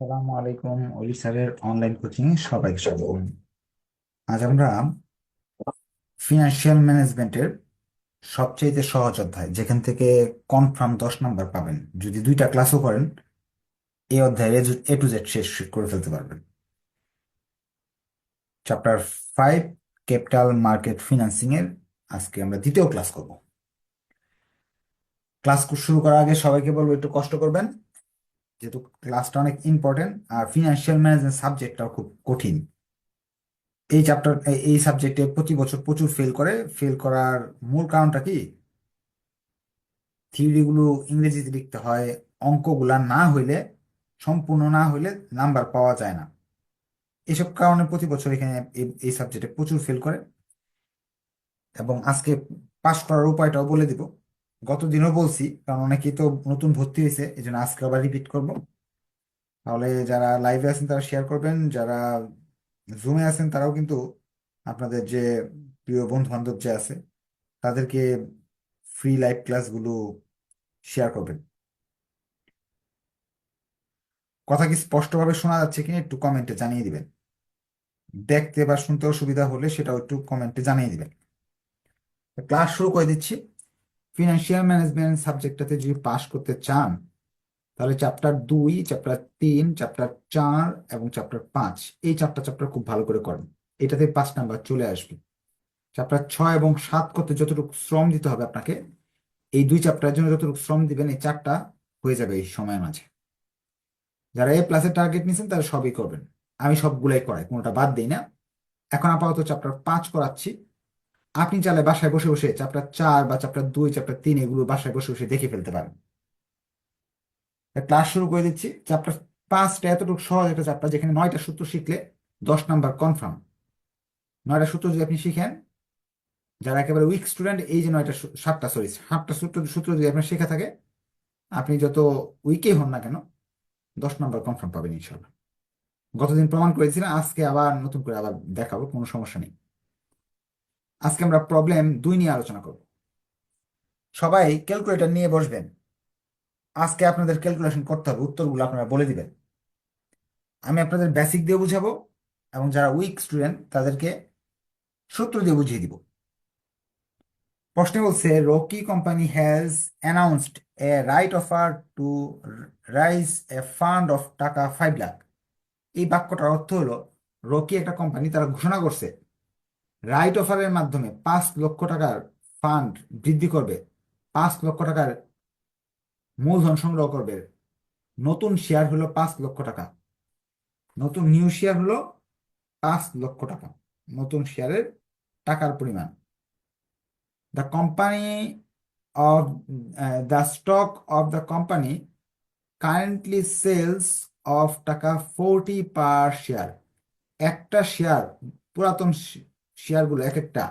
আসসালামু আলাইকুম, অলি স্যারের অনলাইন কোচিং এ সবাইকে স্বাগত আজ আমরা ফিনান্সিয়াল ম্যানেজমেন্টের সবচেয়ে সহজ অধ্যায়, যেখান থেকে কনফার্ম দশ নাম্বার পাবেন। যদি দুইটা ক্লাসও করেন, এই অধ্যায়ে এ টু জেড শেষ করে ফেলতে পারবেন। Chapter five capital market financing এর আজকে আমরা দ্বিতীয় ক্লাস করব। ক্লাস শুরু করার আগে সবাইকে বলব, একটু কষ্ট করবেন। যেহেতু ক্লাসটা অনেক ইম্পর্টেন্ট আর ফিনান্সিয়াল ম্যানেজমেন্ট সাবজেক্টটাও খুব কঠিন। এই চ্যাপ্টার এই সাবজেক্টে প্রতি বছর প্রচুর ফেল করে। ফেল করার মূল কারণটা কি? থিওরিগুলো ইংরেজিতে লিখতে হয়, অঙ্কগুলা না হইলে, সম্পূর্ণ না হইলে নাম্বার পাওয়া যায় না। এসব কারণে প্রতি বছর এখানে এই- সাবজেক্টে প্রচুর ফেল করে। এবং আজকে পাশ করার উপায়টাও বলে দিব। গতদিনও বলছি, কারণ অনেকেই তো নতুন ভর্তি হয়েছে এই জন্য আজকে আবার রিপিট করব। তাহলে যারা লাইভে আছেন তারা শেয়ার করবেন, যারা জুমে আছেন তারাও কিন্তু আপনাদের যে প্রিয় বন্ধু বান্ধব যে আছে, তাদেরকে ফ্রি লাইভ ক্লাসগুলো শেয়ার করবেন। কথা কি স্পষ্টভাবে শোনা যাচ্ছে কিনা একটু কমেন্টে জানিয়ে দিবেন। দেখতে বা শুনতে অসুবিধা হলে সেটাও একটু কমেন্টে জানিয়ে দিবেন। ক্লাস শুরু করে দিচ্ছি। ফিনান্সিয়াল ম্যানেজমেন্ট সাবজেক্টটাতে যদি পাশ করতে চান, তাহলে চ্যাপ্টার দুই চ্যাপ্টার তিন চ্যাপ্টার চার এবং চ্যাপ্টার পাঁচ, এই চারটা চ্যাপ্টার খুব ভালো করে করেন। এটাতে পাঁচ নাম্বার চলে আসবে। চ্যাপ্টার ছয় এবং সাত করতে যতটুকু শ্রম দিতে হবে আপনাকে, এই দুই চ্যাপ্টারের জন্য যতটুকু শ্রম দিবেন, এই চারটা হয়ে যাবে এই সময়ের মাঝে। যারা এ প্লাসের টার্গেট নিয়েছেন, তারা সবই করবেন। আমি সবগুলাই করাই, কোনোটা বাদ দিই না। এখন আপাতত চ্যাপ্টার পাঁচ করাচ্ছি আপনি চাইলে বাসায় বসে বসে চ্যাপ্টার চার বা চ্যাপ্টার দুই চ্যাপ্টার তিন এগুলো বাসায় বসে বসে দেখে ফেলতে পারেন। ক্লাস শুরু করে দিচ্ছি। চ্যাপ্টার পাঁচটা এতটুকু সহজ একটা চ্যাপ্টার যেখানে নয়টা সূত্র শিখলে দশ নাম্বার কনফার্ম নয়টা সূত্র যদি আপনি শিখেন, যারা একেবারে উইক স্টুডেন্ট এই যে নয়টা সাতটা সরি সাতটা সূত্র সূত্র যদি আপনার শেখা থাকে, আপনি যত উইকেই হন না কেন, দশ নাম্বার কনফার্ম পাবেন ইনশাল্লাহ গতদিন প্রমাণ করেছিলাম, আজকে আবার নতুন করে আবার দেখাবো, কোনো সমস্যা নেই। আজকে আমরা প্রবলেম দুই নিয়ে আলোচনা করব। সবাই ক্যালকুলেটর নিয়ে বসবেন। আজকে আপনাদের ক্যালকুলেশন করতে হবে, উত্তরগুলো আপনারা বলে দিবেন। আমি আপনাদের বেসিক দিয়ে বুঝাবো এবং যারা উইক স্টুডেন্ট তাদেরকে সূত্র দিয়ে বুঝিয়ে দিব। প্রশ্নে বলছে Rocky company has announced a right offer to raise a fund of taka five lakh এই বাক্যটার অর্থ হলো রকি একটা কোম্পানি তারা ঘোষণা করছে রাইট অফারের মাধ্যমে পাঁচ লক্ষ টাকার ফান্ড বৃদ্ধি করবে, পাঁচ লক্ষ টাকার মূলধন সংগ্রহ করবে। নতুন শেয়ার হলো পাঁচ লক্ষ টাকা। নতুন নিউ শেয়ার হলো পাঁচ লক্ষ টাকা। নতুন শেয়ারের টাকার পরিমাণ। The company of the stock of the company currently sells of taka forty per share একটা শেয়ার পুরাতন শেয়ারগুলো এক একটা।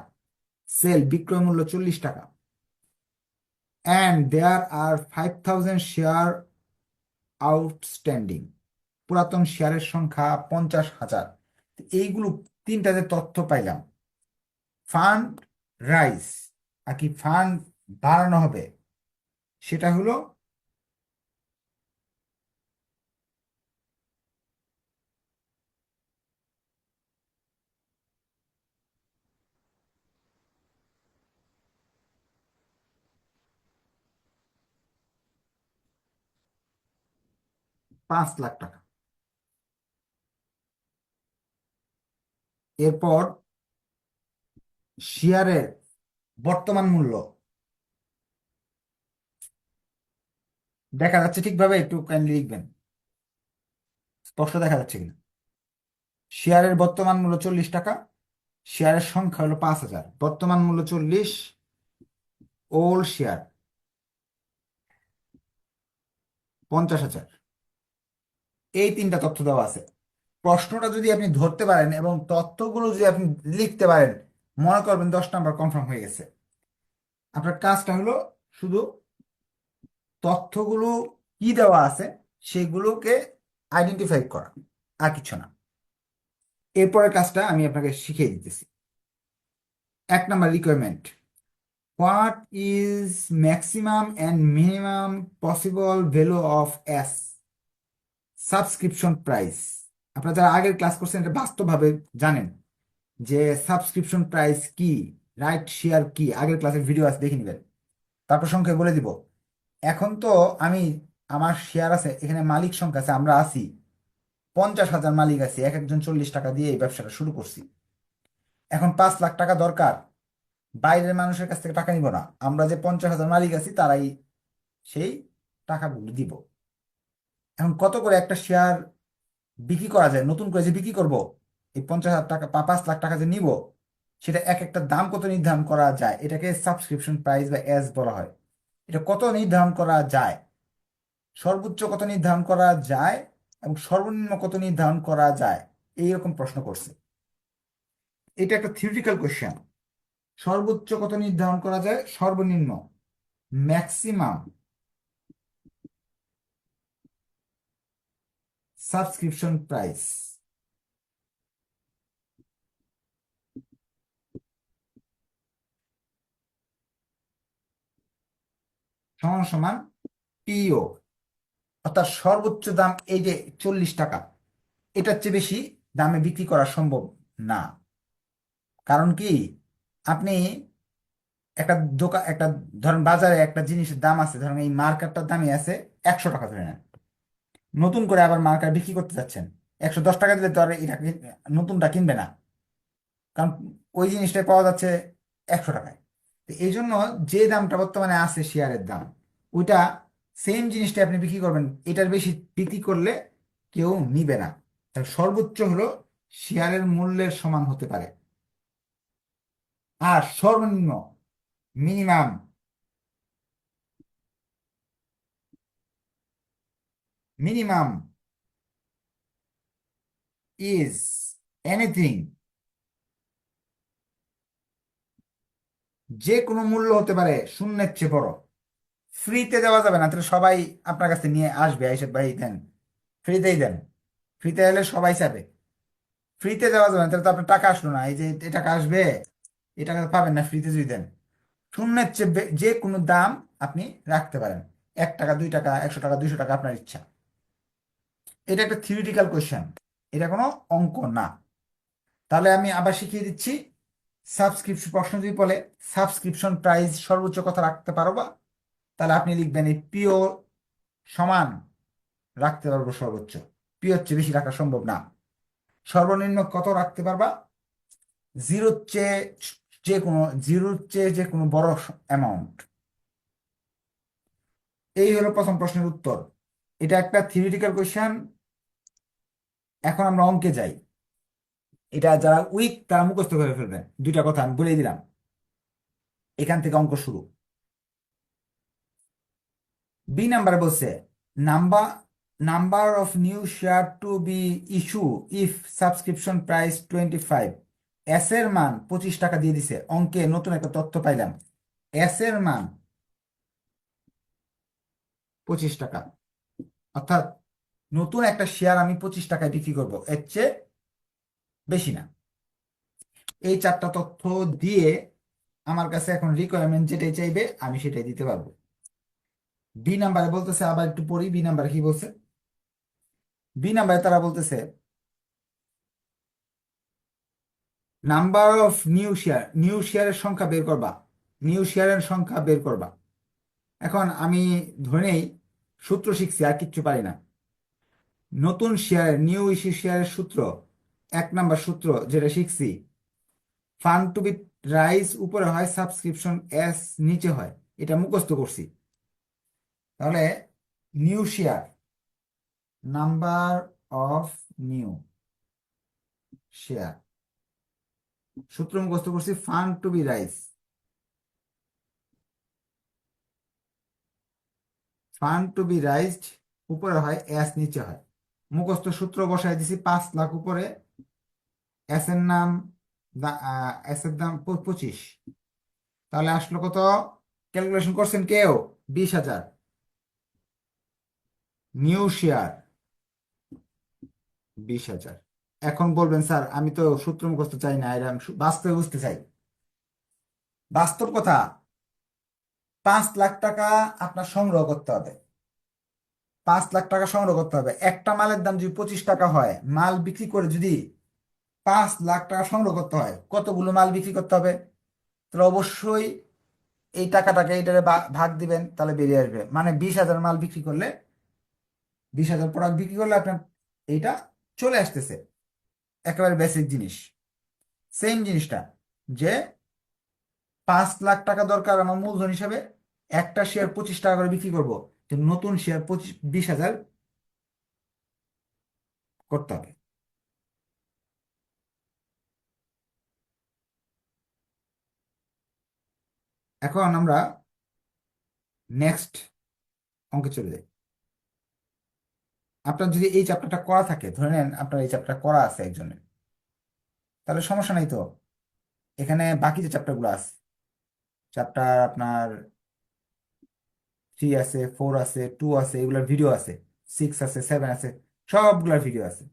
সেল বিক্রয় মূল্য চল্লিশ টাকা। And there are five thousand share outstanding পুরাতন শেয়ারের সংখ্যা পঞ্চাশ হাজার। এইগুলো তিনটা যে তথ্য পাইলাম। ফান্ড রাইস আর কি ফান্ড বাড়ানো হবে। সেটা হলো পাঁচ লাখ টাকা। এরপর শেয়ারের বর্তমান মূল্য। দেখা যাচ্ছে ঠিকভাবে একটু কাইন্ডলি লিখবেন। স্পষ্ট দেখা যাচ্ছে কিনা? শেয়ারের বর্তমান মূল্য চল্লিশ টাকা শেয়ারের সংখ্যা হলো পাঁচ হাজার। বর্তমান মূল্য চল্লিশ ওল্ড শেয়ার পঞ্চাশ হাজার। এই তিনটা তথ্য দেওয়া আছে। প্রশ্নটা যদি আপনি ধরতে পারেন এবং তথ্যগুলো যদি আপনি লিখতে পারেন, মনে করবেন দশ নাম্বার কনফার্ম হয়ে গেছে। আপনার কাজটা হলো শুধু তথ্যগুলো কি দেওয়া আছে সেগুলোকে আইডেন্টিফাই করা, আর কিছু না। এরপরের কাজটা আমি আপনাকে শিখিয়ে দিতেছি। এক number requirement what is maximum and minimum possible value of S subscription price. আপনারা যারা আগের ক্লাস করছেন, এটা বাস্তবভাবে জানেন যে সাবস্ক্রিপশন প্রাইস কি, রাইট শেয়ার কি, আগের ক্লাসের ভিডিও আছে, দেখে নেবেন। তারপর সংখ্যায় বলে দিব। এখন তো আমি, আমার শেয়ার আছে, এখানে মালিক সংখ্যা আছে, আমরা আছি। পঞ্চাশ হাজার মালিক আছি, এক একজন চল্লিশ টাকা দিয়ে এই ব্যবসাটা শুরু করছি। এখন পাঁচ লাখ টাকা দরকার, বাইরের মানুষের কাছ থেকে টাকা নিব না। আমরা যে পঞ্চাশ হাজার মালিক আছি, তারাই সেই টাকাগুলো দিব। এখন কত করে একটা শেয়ার বিক্রি করা যায়? নতুন করে যে বিক্রি করব, এই পঞ্চাশ হাজার টাকা পাঁচ লাখ টাকা যে নিব, সেটা এক একটা দাম কত নির্ধারণ করা যায়? এটাকে সাবস্ক্রিপশন প্রাইস বা এস বলা হয়। এটা কত নির্ধারণ করা যায়? সর্বোচ্চ কত নির্ধারণ করা যায় এবং সর্বনিম্ন কত নির্ধারণ করা যায়? এইরকম প্রশ্ন করছে। এটা একটা থিওরিটিক্যাল কোয়েশ্চেন সর্বোচ্চ কত নির্ধারণ করা যায়? সর্বনিম্ন। ম্যাক্সিমাম সাবস্ক্রিপশন প্রাইস সমান সমান পিও অর্থাৎ সর্বোচ্চ দাম এই যে চল্লিশ টাকা, এটার চেয়ে বেশি দামে বিক্রি করা সম্ভব না। কারণ কি? আপনি একটা দোকান একটা, ধরেন বাজারে একটা জিনিসের দাম আছে, ধরেন এই মার্কেটটার দামই আছে একশো টাকা ধরে নেন। নতুন করে আবার মার্কার বিক্রি করতে যাচ্ছেন। একশো দশ টাকা দিলে তো আর এটা নতুনটা কিনবে না। কারণ ওই জিনিসটাই পাওয়া যাচ্ছে একশো টাকায়। তো এই জন্য যে দামটা বর্তমানে আছে শেয়ারের দাম, ওইটা সেম জিনিসটা আপনি বিক্রি করবেন। এটার বেশি বিক্রি করলে কেউ নিবে না। সর্বোচ্চ হলো শেয়ারের মূল্যের সমান হতে পারে। আর সর্বনিম্ন, মিনিমাম মিনিমাম ইজ এনিথিং যে কোনো মূল্য হতে পারে শূন্যের চেয়ে বড়। ফ্রিতে দেওয়া যাবে না। তাহলে সবাই আপনার কাছে নিয়ে আসবে। এসে ভাই, দেন। ফ্রিতেই দেন। ফ্রিতে এলে সবাই চাবে। ফ্রিতে দেওয়া যাবে না। তাহলে তো আপনার টাকা আসলো না। এই যে এ টাকা আসবে, এই টাকা পাবেন না। ফ্রিতে যদি দেন। শূন্যের চেয়ে যে কোনো দাম আপনি রাখতে পারেন। এক টাকা, দুই টাকা, একশো টাকা, দুইশো টাকা আপনার ইচ্ছা। এটা একটা থিওরিটিক্যাল কোয়েশ্চেন এটা কোনো অঙ্ক না। তাহলে আমি আবার শিখিয়ে দিচ্ছি সাবস্ক্রিপশন প্রশ্ন যদি বলে সাবস্ক্রিপশন প্রাইস সর্বোচ্চ কথা রাখতে পারবা তাহলে আপনি লিখবেন এই পিও সমান রাখতে পারব সর্বোচ্চ। পিওর চেয়ে বেশি রাখা সম্ভব না। সর্বনিম্ন কত রাখতে পারবা? জিরোর চেয়ে যে কোনো, জিরোর চেয়ে যে কোনো বড় অ্যামাউন্ট এই হলো প্রথম প্রশ্নের উত্তর। এটা একটা থিওরিটিক্যাল কোয়েশ্চেন এখন আমরা অঙ্কে যাই। এটা যারা উইক তারা মুখস্থ করে ফেলবেন। দুইটা কথা আমি বলে দিলাম। এখান থেকে অঙ্ক শুরু। বি নাম্বারে বলছে number number of new share to be issue if subscription price twenty five S এর মান পঁচিশ টাকা দিয়ে দিছে। অঙ্কে নতুন একটা তথ্য পাইলাম। এস এর মান পঁচিশ টাকা। অর্থাৎ নতুন একটা শেয়ার আমি পঁচিশ টাকায় বিক্রি করব। এর চেয়ে বেশি না। এই চারটা তথ্য দিয়ে আমার কাছে এখন রিকোয়ারমেন্ট যেটাই চাইবে, আমি সেটাই দিতে পারব। বি নাম্বারে বলতেছে, আবার একটু পড়ি বি নাম্বারে কি বলছে? বি নাম্বারে তারা বলতেছে number of new share new শেয়ারের সংখ্যা বের করবা। নিউ শেয়ারের সংখ্যা বের করবা। এখন আমি ধরে নেই, সূত্র শিখছি, আর কিচ্ছু পারি না। নতুন শেয়ার নিউ ইস্যু শেয়ারের সূত্র, এক নাম্বার সূত্র যেটা শিখছি ফান্ড টু বি রাইজ উপরে হয় সাবস্ক্রিপশন এস নিচে হয়, এটা মুখস্থ করছি। তাহলে new share number of new share সূত্র মুখস্থ করছি fund to be raise fund to be raised উপরে হয় এস নিচে হয়। মুখস্থ সূত্র বসাই দিছি পাঁচ লাখ উপরে। এস এর নাম এস এর দাম পঁচিশ। তাহলে আসলো কত? ক্যালকুলেশন করছেন কেউ? বিশ হাজার। নিউ শেয়ার বিশ হাজার। এখন বলবেন, স্যার, আমি তো সূত্র মুখস্থ চাই না আমি বাস্তবে বুঝতে চাই। বাস্তব কথা, পাঁচ লাখ টাকা আপনার সংগ্রহ করতে হবে। পাঁচ লাখ টাকা সংগ্রহ করতে হবে। একটা মালের দাম যদি পঁচিশ টাকা হয়, মাল বিক্রি করে যদি পাঁচ লাখ টাকা সংগ্রহ করতে হয়, কতগুলো মাল বিক্রি করতে হবে? তাহলে অবশ্যই এই টাকাটাকে এইটারে বা- ভাগ দিবেন, তাহলে বেরিয়ে আসবে। মানে বিশ হাজার মাল বিক্রি করলে, বিশ হাজার প্রোডাক্ট বিক্রি করলে আপনার এইটা চলে আসতেছে। একেবারে বেসিক জিনিস। সেম জিনিসটা, যে পাঁচ লাখ টাকা দরকার আমার মূলধন হিসাবে, একটা শেয়ার পঁচিশ টাকা করে বিক্রি করব। তো নতুন শেয়ার পঁচিশ, বিশ হাজার করতে হবে। এখন আমরা নেক্সট অঙ্কে চলে যাই। আপনার যদি এই চ্যাপ্টারটা করা থাকে, ধরে নেন আপনার এই চ্যাপ্টার করা আছে একজনের তাহলে সমস্যা নাই তো। এখানে বাকি যে চ্যাপ্টারগুলো আছে চ্যাপ্টার আপনার থ্রি আছে ফোর আছে টু আছে, এগুলোর ভিডিও আছে সিক্স আছে সেভেন আছে, সবগুলোর ভিডিও আছে।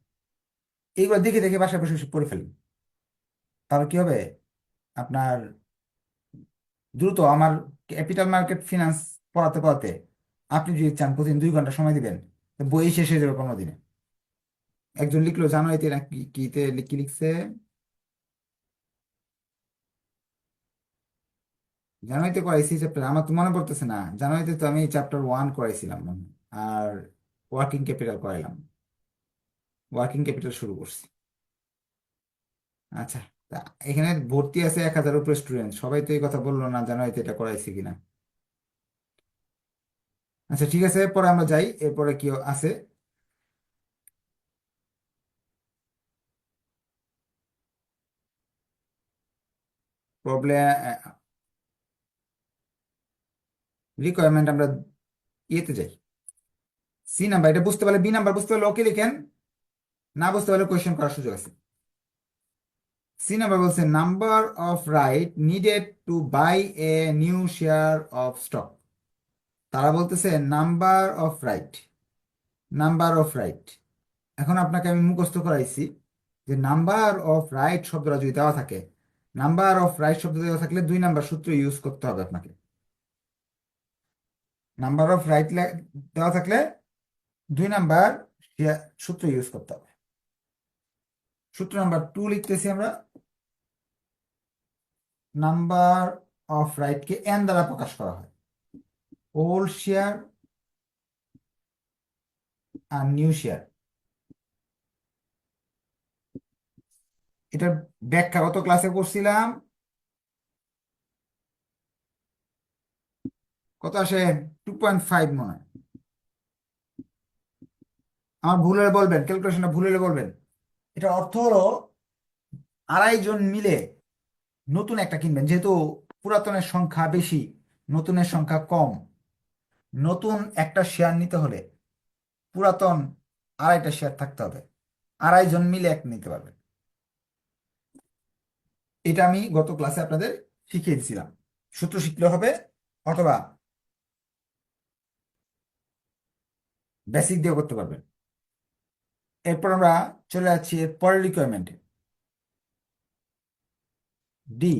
এইগুলো দেখে দেখে বাসায় বসে পড়ে ফেলুন। তাহলে কি হবে? আপনার দ্রুত আমার ক্যাপিটাল মার্কেট ফিনান্স পড়াতে পড়াতে আপনি যদি চান প্রতিদিন দুই ঘণ্টা সময় দিবেন, বই শেষ হয়ে যাবে পনেরো দিনে। একজন লিখলো, জানুয়ারিতে না কি লিখছে? জানুয়ারিতে করাইছি চ্যাপ্টার আমার তো মনে পড়তেছে না। জানুয়ারিতে তো আমি চ্যাপ্টার ওয়ান করাইছিলাম আর ওয়ার্কিং ক্যাপিটাল করাইলাম। ওয়ার্কিং ক্যাপিটাল শুরু করছি। আচ্ছা তা এখানে ভর্তি আছে এক হাজার উপরে স্টুডেন্ট সবাই তো এই কথা বলল না জানুয়ারিতে এটা করাইছি কিনা। আচ্ছা ঠিক আছে, এরপরে আমরা যাই। এরপরে কি আছে? প্রবলেম রিকোয়ারমেন্ট আমরা ইয়েতে যাই। সি নাম্বার এটা বুঝতে পারলে বি নাম্বার বুঝতে পারলে ওকে লিখেন। না বুঝতে পারলে কোয়েশ্চেন করার সুযোগ আছে। সি নাম্বার বলছে number of right needed to buy a new share of stock তারা বলতেছে number of right number of right এখন আপনাকে আমি মুখস্থ করাইছি যে নাম্বার অফ রাইট শব্দটা যদি দেওয়া থাকে নাম্বার অফ রাইট শব্দ দেওয়া থাকলে দুই নাম্বার সূত্র ইউজ করতে হবে আপনাকে। নাম্বার অফ রাইট দেওয়া থাকলে দুই নাম্বার সূত্র ইউজ করতে হবে। সূত্র নাম্বার টু লিখতেছি আমরা। নাম্বার অফ রাইটকে এন দ্বারা প্রকাশ করা হয়। ওল্ড শেয়ার আর নিউ শেয়ার এটার ব্যাখ্যা গত ক্লাসে করছিলাম কত আসে? টু পয়েন্ট ফাইভ মনে হয়। আমার ভুল হলে বলবেন ক্যালকুলেশনটা ভুল হলে বলবেন। এটা অর্থ হলো আড়াই জন মিলে নতুন একটা কিনবেন। যেহেতু পুরাতনের সংখ্যা বেশি, নতুনের সংখ্যা কম, নতুন একটা শেয়ার নিতে হলে পুরাতন আড়াইটা শেয়ার থাকতে হবে। আড়াই জন মিলে এক নিতে পারবেন। এটা আমি গত ক্লাসে আপনাদের শিখিয়ে দিয়েছিলাম সূত্র শিখলে হবে অথবা বেসিক দিয়ে করতে পারবেন। এরপর আমরা চলে যাচ্ছি এর পরের রিকোয়ারমেন্টে D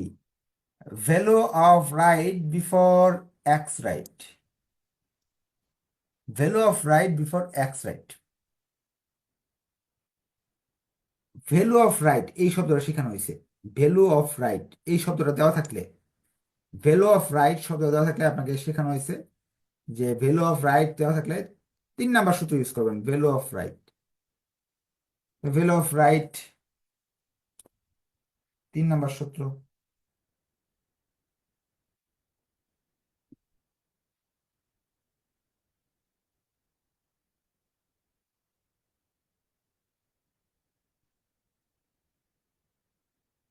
value of right before ex right value of right before ex right value of right এই শব্দটা শেখানো হয়েছে। ভ্যালু অফ রাইট এই শব্দটা দেওয়া থাকলে ভ্যালু অফ রাইট শব্দ দেওয়া থাকলে আপনাকে শেখানো হয়েছে যে ভ্যালু অফ রাইট দেওয়া থাকলে তিন নাম্বার সূত্র ইউজ করবেন value of right value of right তিন নাম্বার সূত্র।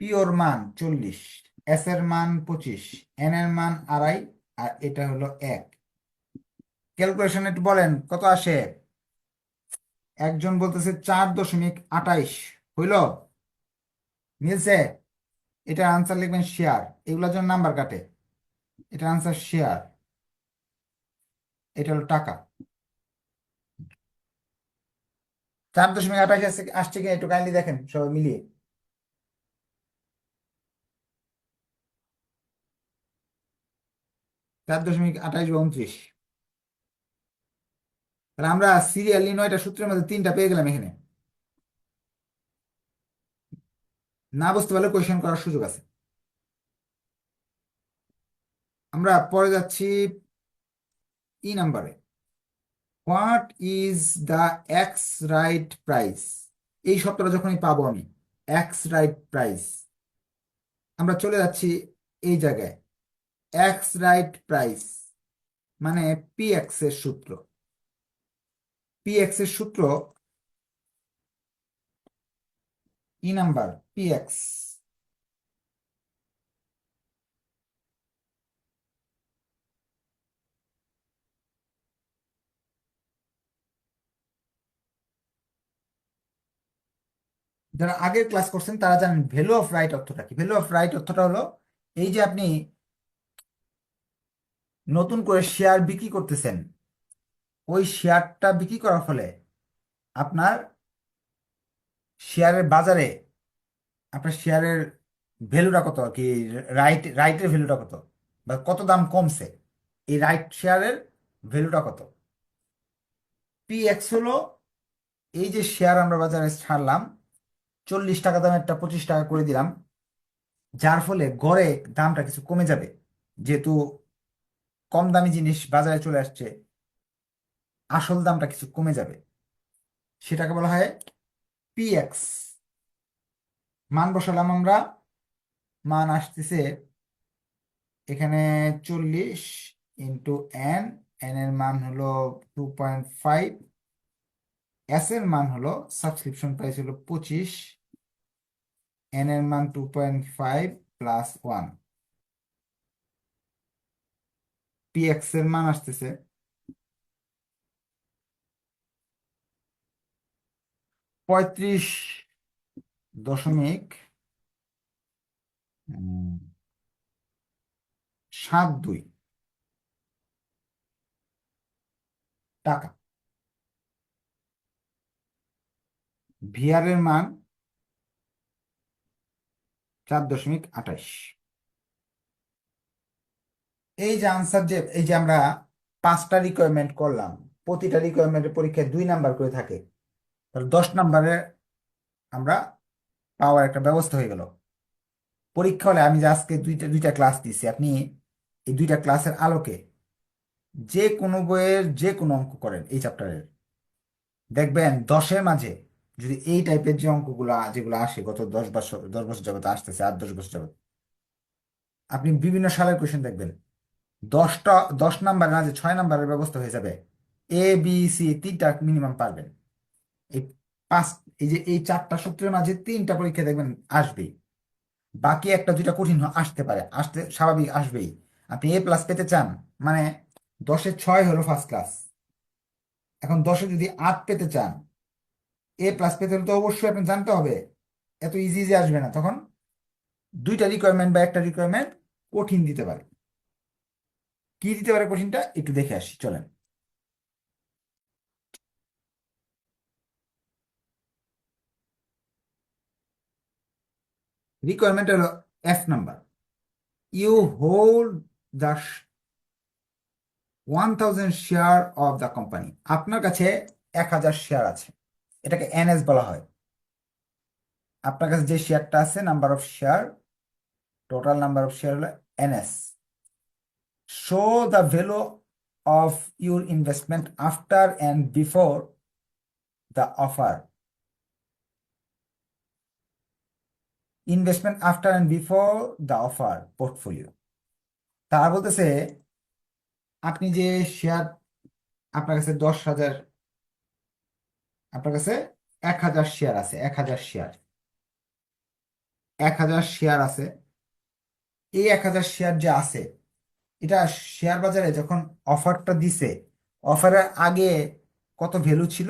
পিওর মান চল্লিশ এস এর মান পঁচিশ এন এর মান আড়াই, আর এটা হলো এক। ক্যালকুলেশন একটু বলেন, কত আসে? একজন বলতেছে চার দশমিক আটাইশ, হইল? মিলছে? এটার আনসার লিখবেন শেয়ার এগুলোর জন্য নাম্বার কাটে। এটার আনসার শেয়ার এটা হলো টাকা। চার দশমিক আঠাশ আসছে কিনা একটু কাইন্ডলি দেখেন, সবাই মিলিয়ে। চার দশমিক আঠাশ বা উনত্রিশ। তাহলে আমরা সিরিয়ালি নয়টা সূত্রের মধ্যে তিনটা পেয়ে গেলাম এখানে। না বুঝতে পারলে কোয়েশ্চেন করার সুযোগ আছে। আমরা পরে যাচ্ছি ই নাম্বারে what is the ex right price এই শব্দটা যখনই পাবো আমি এক্স রাইট প্রাইস আমরা চলে যাচ্ছি এই জায়গায়। এক্স রাইট প্রাইস মানে পি এক্সের সূত্র। পি এক্সের সূত্র ই নাম্বার পি যারা আগের ক্লাস করছেন, তারা জানেন ভ্যালু অফ রাইট অর্থটা কি? ভ্যালু অফ রাইট অর্থটা হলো এই যে আপনি নতুন করে শেয়ার বিক্রি করতেছেন। ওই শেয়ারটা বিক্রি করার ফলে আপনার শেয়ারের বাজারে আপনার শেয়ারের ভ্যালুটা কত? আর কি রাইট রাইটের ভ্যালুটা কত? বা কত দাম কমছে? এই রাইট শেয়ারের ভ্যালুটা কত? পি এক্স হলো এই যে শেয়ার আমরা বাজারে ছাড়লাম, চল্লিশ টাকা দামেরটা পঁচিশ টাকা করে দিলাম, যার ফলে গড়ে দামটা কিছু কমে যাবে। যেহেতু কম দামি জিনিস বাজারে চলে আসছে আসল দামটা কিছু কমে যাবে। সেটাকে বলা হয় পি এক্স মান বসালাম আমরা। মান আসতেছে এখানে চল্লিশ ইন্টু এন এন এর মান হলো টু পয়েন্ট ফাইভ এস এর মান হলো সাবস্ক্রিপশন প্রাইস হলো পঁচিশ। এন এর মান two point five plus one P এক্সের মান আসতেছে পঁয়ত্রিশ দশমিক সাত দুই টাকা। ভিআর এর মান চার দশমিক আঠাশ এই যে আনসার যে, এই যে আমরা পাঁচটা রিকোয়ারমেন্ট করলাম, প্রতিটা রিকোয়ারমেন্টের পরীক্ষায় দুই নাম্বার করে থাকে তাহলে দশ নাম্বারে আমরা পাওয়ার একটা ব্যবস্থা হয়ে গেল। পরীক্ষা হলে আমি যে আজকে দুইটা দুইটা ক্লাস দিছি আপনি এই দুইটা ক্লাসের আলোকে যে কোনো বইয়ের যে কোনো অঙ্ক করেন এই চ্যাপ্টারের দেখবেন দশের মাঝে যদি এই টাইপের যে অঙ্কগুলো যেগুলো আসে, গত দশ বছর দশ বছর যাবত আসতেছে, আট, দশ বছর যাবত আপনি বিভিন্ন সালের কোয়েশ্চেন দেখবেন। দশটা, দশ নাম্বারের মাঝে ছয় নাম্বারের ব্যবস্থা হয়ে যাবে। এ বি সি তিনটা মিনিমাম পারবেন। এই পাঁচ, এই যে এই চারটা সূত্রের মাঝে তিনটা পরীক্ষা দেখবেন আসবেই। বাকি একটা দুইটা কঠিন আসতে পারে। আসতে স্বাভাবিক আসবেই। আপনি এ প্লাস পেতে চান মানে দশে ছয় হলো ফার্স্ট ক্লাস এখন দশে যদি আট পেতে চান এ প্লাস পেতে হলে তো অবশ্যই আপনি জানতে হবে, এত ইজি ইজি আসবে না। তখন দুইটা রিকোয়ারমেন্ট বা একটা রিকোয়ারমেন্ট কঠিন দিতে পারে। কি দিতে পারে কঠিনটা? একটু দেখে আসি, চলেন। রিকোয়ারমেন্ট হলো F number you hold the one thousand share of the company আপনার কাছে এক হাজার শেয়ার আছে। এটাকে এনএস বলা হয়। আপনার কাছে যে শেয়ারটা আছে number of share total number of share হলো NS show the value of your investment after and before the offer investment after and before the offer portfolio তারা বলতেছে, আপনি যে শেয়ার আপনার কাছে দশ হাজার, আপনার কাছে এক হাজার শেয়ার আছে, এক হাজার শেয়ার এক হাজার শেয়ার আছে। এই এক হাজার শেয়ার যে আছে, এটা শেয়ার বাজারে যখন অফারটা দিছে অফারের আগে কত ভ্যালু ছিল?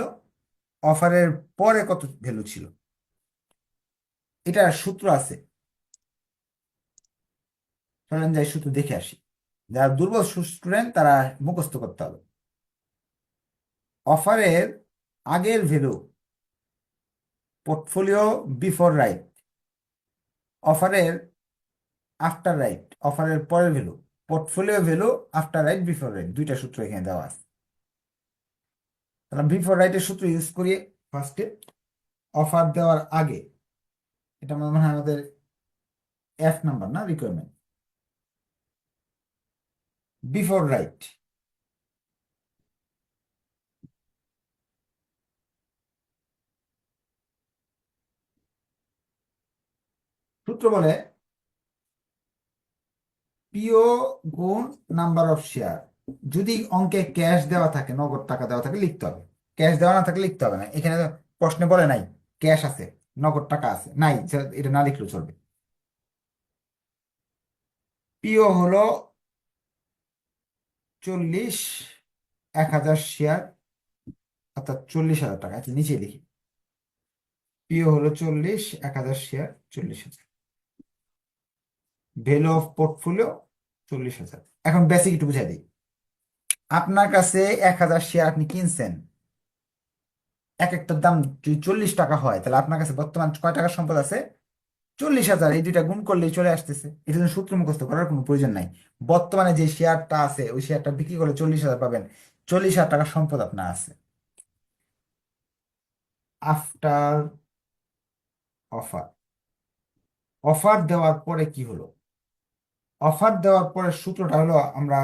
অফারের পরে কত ভ্যালু ছিল? এটার সূত্র আছে। যাই সূত্র দেখে আসি। যারা দুর্বল স্টুডেন্ট তারা মুখস্থ করতে হবে। অফারের আগের ভ্যালু পোর্টফোলিও বিফোর রাইট অফারের আফটার রাইট অফারের পরের value portfolio value after right before right দুইটা সূত্র এখানে দেওয়া আছে। তাহলে বিফোর রাইটের সূত্র ইউজ করি ফার্স্টে অফার দেওয়ার আগে এটা মনে হয় আমাদের এফ নাম্বার না রিকোয়ারমেন্ট বিফোর রাইট সূত্র বলে পিও গুণ নাম্বার অফ শেয়ার যদি অঙ্কে ক্যাশ দেওয়া থাকে, নগদ টাকা দেওয়া থাকে, লিখতে হবে। ক্যাশ দেওয়া না থাকলে লিখতে হবে না। এখানে প্রশ্নে বলে নাই ক্যাশ আছে। নগদ টাকা আছে। নাই এটা না লিখলেও চলবে। পিও হলো চল্লিশ, এক হাজার শেয়ার, অর্থাৎ চল্লিশ হাজার টাকা। আচ্ছা নিচে লিখি পিও হলো চল্লিশ, এক হাজার শেয়ার, চল্লিশ হাজার। ভ্যালু অফ পোর্টফোলিও চল্লিশ হাজার। এখন বেসিক একটু বুঝাই দিই। আপনার কাছে এক হাজার শেয়ার আপনি কিনছেন এক একটার দাম যদি চল্লিশ টাকা হয়, তাহলে আপনার কাছে বর্তমান কয় টাকার সম্পদ আছে? চল্লিশ হাজার, এই দুইটা গুণ করলেই চলে আসতেছে। এটা জন্য সূত্র মুখস্থ করার কোনো প্রয়োজন নাই। বর্তমানে যে শেয়ারটা আছে, ওই শেয়ারটা বিক্রি করলে চল্লিশ হাজার পাবেন। চল্লিশ হাজার টাকার সম্পদ আপনার আছে। After offer. অফার দেওয়ার পরে কি হলো? অফার দেওয়ার পরে সূত্রটা হলো, আমরা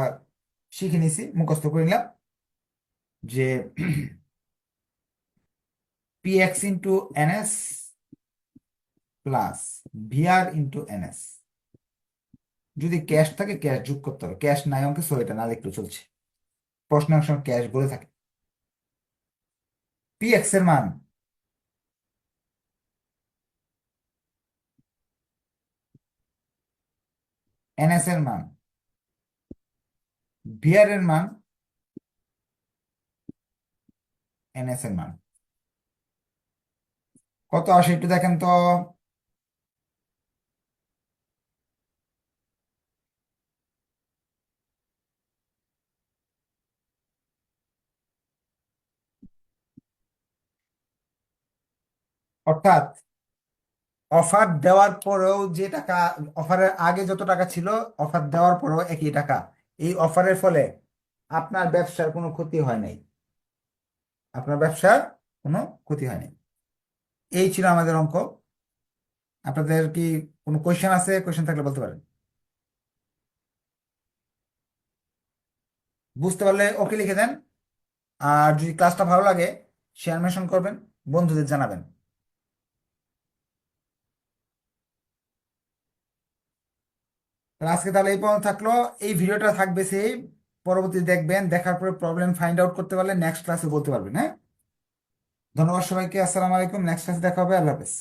শিখে নিছি, মুখস্থ করে নিলাম যে X into NS plus VR into NS যদি ক্যাশ থাকে ক্যাশ যোগ করতে হবে। ক্যাশ নাই অঙ্কে সো এটা না লিখলেও চলছে। প্রশ্ন সময় ক্যাশ বলে থাকে। পি এক্সের মান। এনএস এর মান। ভিআর এর মান। এনএস এর মান। কত আসে একটু দেখেন তো। অর্থাৎ অফার দেওয়ার পরেও যে টাকা, অফারের আগে যত টাকা ছিল, অফার দেওয়ার পরেও একই টাকা। এই অফারের ফলে আপনার ব্যবসার কোনো ক্ষতি হয় নাই। আপনার ব্যবসার কোনো ক্ষতি হয় নাই। এই ছিল আমাদের অঙ্ক। আপনাদের কি কোনো কোয়েশ্চেন আছে? কোয়েশ্চেন থাকলে বলতে পারেন। বুঝতে পারলে ওকে লিখে দেন। আর যদি ক্লাসটা ভালো লাগে শেয়ার মেশন করবেন, বন্ধুদের জানাবেন। আজকে তাহলে এই পর্যন্ত থাকল। এই ভিডিওটা থাকবে সেই পরবর্তী দেখবেন, দেখার পরে প্রবলেম ফাইন্ড আউট করতে পারলে নেক্সট ক্লাসে বলতে পারবেন হ্যাঁ? ধন্যবাদ সবাইকে আসসালামু আলাইকুম নেক্সট ক্লাসে দেখা হবে আল্লাহ হাফেজ।